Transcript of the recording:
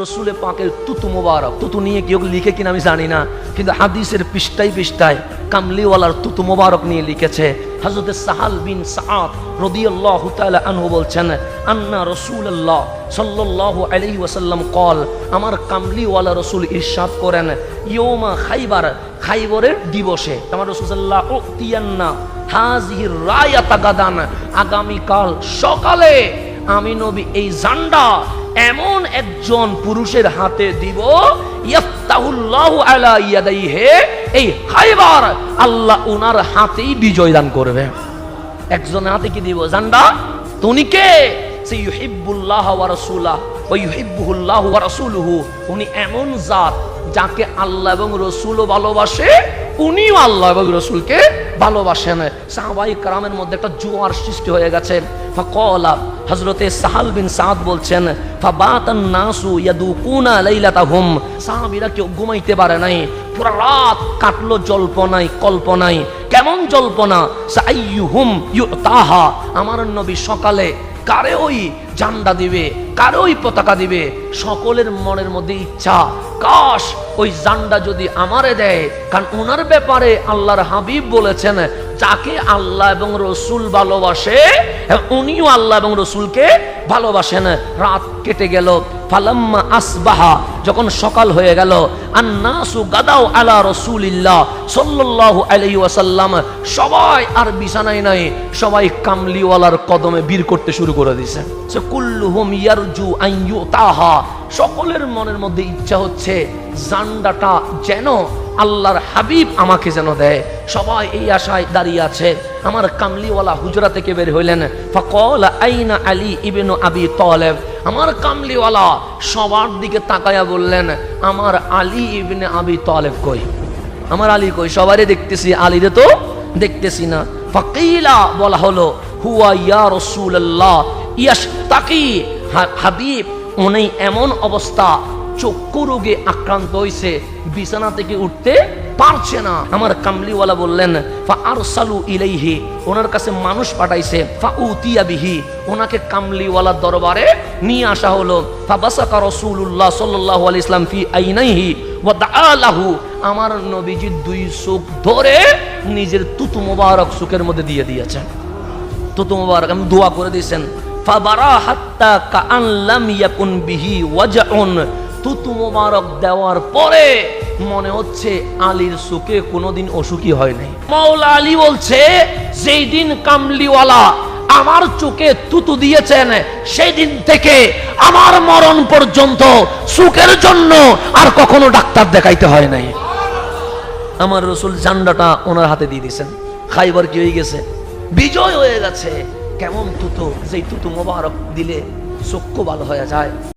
রসুলে পাকের তুতু মোবারক। তুতু নিয়ে কেউ লিখে কিনা আমি জানি না, কিন্তু হাদিসের পৃষ্ঠায় পৃষ্ঠায় কামলিওয়ালার তুতু মোবারক নিয়ে লিখেছে। হজরত সাহাল বিন সাদ রদিয়াল্লাহু তাআলা আনহু বলছেন, আন্না রাসূলুল্লাহ সাল্লাল্লাহু আলাইহি ওয়াসাল্লাম কল আমার কামলিওয়ালা রসুল ইরশাদ করেন ইয়ৌমা খাইবার, খাইবরের দিবসে। আমার রসুল সাল্লাহ উতিয়ান্না হাজিহির রায়াতা গাদান। আগামীকাল সকালে আমি নবী এই জান্ডা এমন একজন পুরুষের হাতে দিব আলা ইয়াদাইহি, এই খাইবার আল্লাহ উনার হাতেই বিজয় দান করবে। একজনের হাতে কি দিব? জান্ডা তুমি কে? উনি এমন জাত যাকে আল্লাহ এবং রসুলও ভালোবাসে উনিও আল্লাহ এবং রসুলকে ভালোবাসেন। সাহাবাই কারামের মধ্যে একটা জোয়ার সৃষ্টি হয়ে গেছে। ফাকলা হজরতে সাহাল বিন সাদ বলছেন, ফাবাতান নাসু ইয়াদুকুনা লাইলাতাহুম। সাহাবীরা কেউ ঘুমাইতে পারে নাই। পুরা রাত কাটলো জল্পনায়, কল্পনায়। কেমন জল্পনা? সাইয়ুহুম ইউতাহা। আমার নবী সকালে কারে ওই জান্ডা দিবে? কারে ওই পতাকা দিবে? সকলের মনের মধ্যে ইচ্ছা, কাশ, ওই জান্ডা যদি আমারে দেয়, কারণ ওনার ব্যাপারে আল্লাহর হাবিব বলেছেন, যাকে আল্লাহ এবং রসুল ভালোবাসে উনিও আল্লাহ এবং রসুলকে ভালোবাসেন। রাত কেটে গেল, ফালাম্মা আসবাহা, যখন সকাল হয়ে গেল, আন্নাসু গাদাও আলা রসুলিল্লাহ সাল্লাল্লাহু আলাইহি ওয়াসাল্লাম, সবাই আর বিছানায় নাই, সবাই কামলিওয়ালার কদমে বীর করতে শুরু করে দিয়েছে সে কুল্লুহুম ইয়ারজু আন ইউতাহা, সকলের মনের মধ্যে ইচ্ছা হচ্ছে জান্ডাটা যেন আল্লাহর হাবিব আমাকে যেন দেয়। সবাই এই আশায় দাঁড়িয়ে আছে। আমার কামলিওয়ালা হুজরা থেকে বের হইলেন। ফকল আইনা আলী ইবেনু আবি তলেব। আমার কামলিওয়ালা সবার দিকে তাকায়া বললেন, আমার আলী ইবনে আবি তলেব কই? আমার আলী কই? সবারই দেখতেছি, আলীরে তো দেখতেছি না। ফাকিলা বলা হলো, হুয়া ইয়া রসুল্লাহ ইয়াস তাকি হাবিব, উনি এমন অবস্থা, চক্ষু রোগে আক্রান্ত হয়েছে বিছানা থেকে উঠতে পারছে না। আমার কামলিওয়ালা বললেন, ফা আরসালু ইলাইহি। ওনার কাছে মানুষ পাঠাইছে, ফা উতিয়া বিহি। ওনাকে কামলিওয়ালা দরবারে নিয়ে আসা হলো। ফা বাসাকা রাসূলুল্লাহ সাল্লাল্লাহু আলাইহি ইসলাম ফি আইনাইহি ওয়া আমার নবীজি দুই চোখ ধরে নিজের তুতু মোবারক চোখের মধ্যে দিয়ে দিয়েছেন। তুতু মোবারক, আমি দোয়া করে দিয়েছেন। ফাবারা হাত্তা কাআন লাম ইয়াকুন বিহি ওয়াজাউন তুতু মোবারক দেওয়ার পরে মনে হচ্ছে আলীর সুখে কোনোদিন অসুখী হয় নাই। মাওলা আলী বলছে যেই দিন কামলিওয়ালা আমার চোখে তুতু দিয়েছেন সেই দিন থেকে আমার মরণ পর্যন্ত সুখের জন্য আর কখনো ডাক্তার দেখাইতে হয় নাই। আমার রসুল জান্ডাটা ওনার হাতে দিয়ে দিয়েছেন। খাইবার কি হয়ে গেছে? বিজয় হয়ে গেছে। কেমন তুতো যেই তুতু মোবারক দিলে চক্ষু ভালো হয়ে যায়।